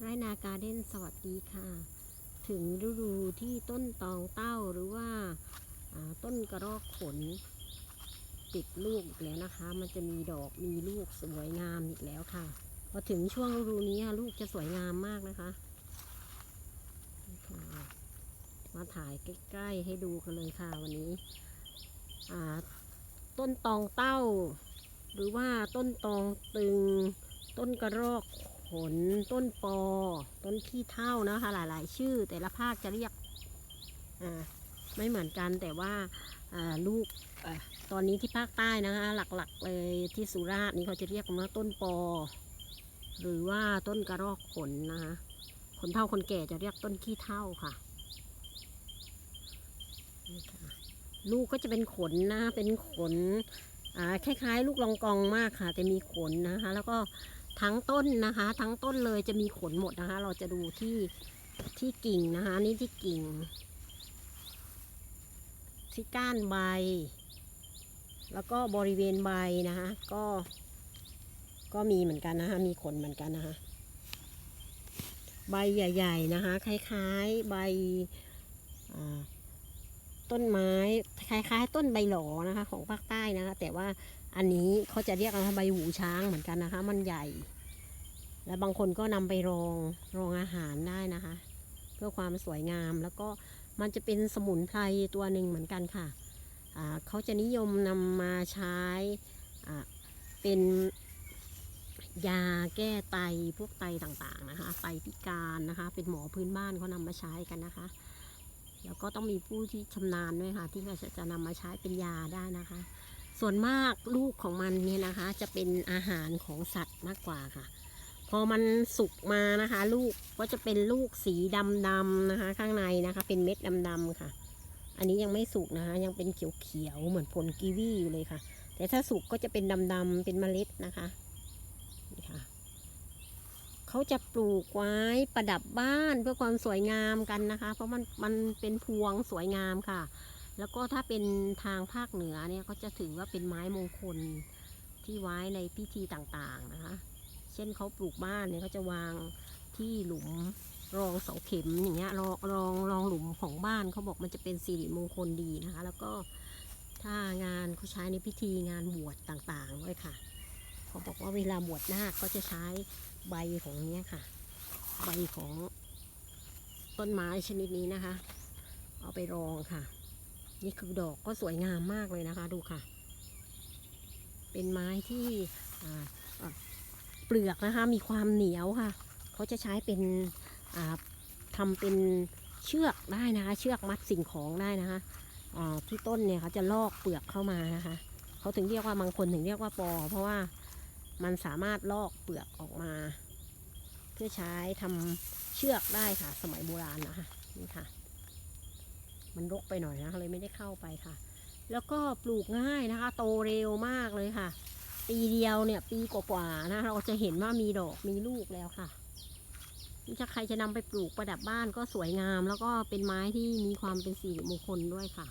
ไรนาการ์เด้นสวัสดีค่ะ ถึงฤดูที่ต้นตองเต้าหรือว่าาต้นกระรอกขน ติดลูกอีกแล้วนะคะ มันจะมีดอกมีลูกสวยงามอีกแล้วค่ะ พอถึงช่วงฤดูนี้ลูกจะสวยงามมากนะคะ มาถ่ายใกล้ๆให้ดูกันเลยค่ะวันนี้ต้นตองเต้า หรือว่าต้นตองตึงต้นกระรอกข นต้นปอ ต้นขี้เท่านะคะหลาย ๆ ชื่อ แต่ละภาคจะเรียกไม่เหมือนกันแต่ว่าลูกอตอนนี้ที่ภาคใต้นะคะ หลัก ๆ เลยที่สุราษฎร์นี่เขาจะเรียกว่าต้นปอ หรือว่าต้นกระรอกขนนะคะคนเฒ่าคนแก่จะเรียกต้นขี้เท่าค่ะลูกก็จะเป็นขนนะเป็นขนคล้ายๆ ลูกลองกองมากค่ะ แต่มีขนนะคะ แล้วก็ ทั้งต้นนะคะ ทั้งต้นเลยจะมีขนหมดนะคะ เราจะดูที่ที่กิ่งนะคะ นี่ที่กิ่ง ที่ก้านใบ แล้วก็บริเวณใบนะคะ ก็ ก็มีเหมือนกันนะคะ มีขนเหมือนกันนะคะ ใบใหญ่ ๆนะคะ คล้ายๆใบต้นไม้ คล้ายๆ ต้นใบหลอนะคะ ของภาคใต้นะคะ แต่ว่าอันนี้เขาจะเรียกว่าใบหูช้างเหมือนกันนะคะ มันใหญ่ และบางคนก็นำไปรองรองอาหารได้นะคะ เพื่อความสวยงามแล้วก็มันจะเป็นสมุนไพรตัวหนึ่งเหมือนกันค่ะเขาจะนิยมนำมาใช้เป็นยาแก้ไตพวกไตต่างๆนะคะ ไตพิการนะคะ เป็นหมอพื้นบ้านเขานำมาใช้กันนะคะ แล้วก็ต้องมีผู้ที่ชำนาญด้วยค่ะ ที่จะจะนำมาใช้เป็นยาได้นะคะ ส่วนมากลูกของมันเนี่ยนะคะ จะเป็นอาหารของสัตว์มากกว่าค่ะ พอมันสุกมานะคะ ลูกก็จะเป็นลูกสีดำๆนะคะ ข้างในนะคะ เป็นเม็ดดำๆค่ะ อันนี้ยังไม่สุกนะคะ ยังเป็นเขียวๆเหมือนผลกีวีอยู่เลยค่ะ แต่ถ้าสุกก็จะเป็นดำๆเป็นเมล็ดนะคะนี่ค่ะเขาจะปลูกไว้ประดับบ้านเพื่อความสวยงามกันนะคะ เพราะมันมันเป็นพวงสวยงามค่ะ แล้วก็ถ้าเป็นทางภาคเหนือเนี่ยก็จะถือว่าเป็นไม้มงคลที่ไว้ในพิธีต่างๆนะคะ เช่นเขาปลูกบ้านเนี่ยเขาจะวางที่หลุมรองเสาเข็มอย่างเงี้ยรองรองรองหลุมของบ้านเขาบอกมันจะเป็นสิริมงคลดีนะคะ แล้วก็ถ้างานเขาใช้ในพิธีงานบวชต่างๆด้วยค่ะเขาบอกว่าเวลาบวชนาคก็จะใช้ใบของเนี้ยค่ะ ใบของต้นไม้ชนิดนี้นะคะ เอาไปรองค่ะ นี่คือดอกก็สวยงามมากเลยนะคะ ดูค่ะ เป็นไม้ที่เปลือกนะคะ มีความเหนียวค่ะ เขาจะใช้เป็นอ่าทำเป็นเชือกได้นะคะ เชือกมัดสิ่งของได้นะคะที่ต้นเนี่ยเขาจะลอกเปลือกเข้ามานะคะ เขาถึงเรียกว่าบางคนถึงเรียกว่าปอ เพราะว่ามันสามารถลอกเปลือกออกมา เพื่อใช้ทำเชือกได้ค่ะ สมัยโบราณนะคะนี่ค่ะ มันรกไปหน่อยนะเลยไม่ได้เข้าไปค่ะ แล้วก็ปลูกง่ายนะคะ โตเร็วมากเลยค่ะ ปีเดียวเนี่ย ปีกว่าๆนะ เราจะเห็นว่ามีดอกมีลูกแล้วค่ะถ้าใครจะนำไปปลูกประดับบ้านก็สวยงาม แล้วก็เป็นไม้ที่มีความเป็นสิริมงคลด้วยค่ะ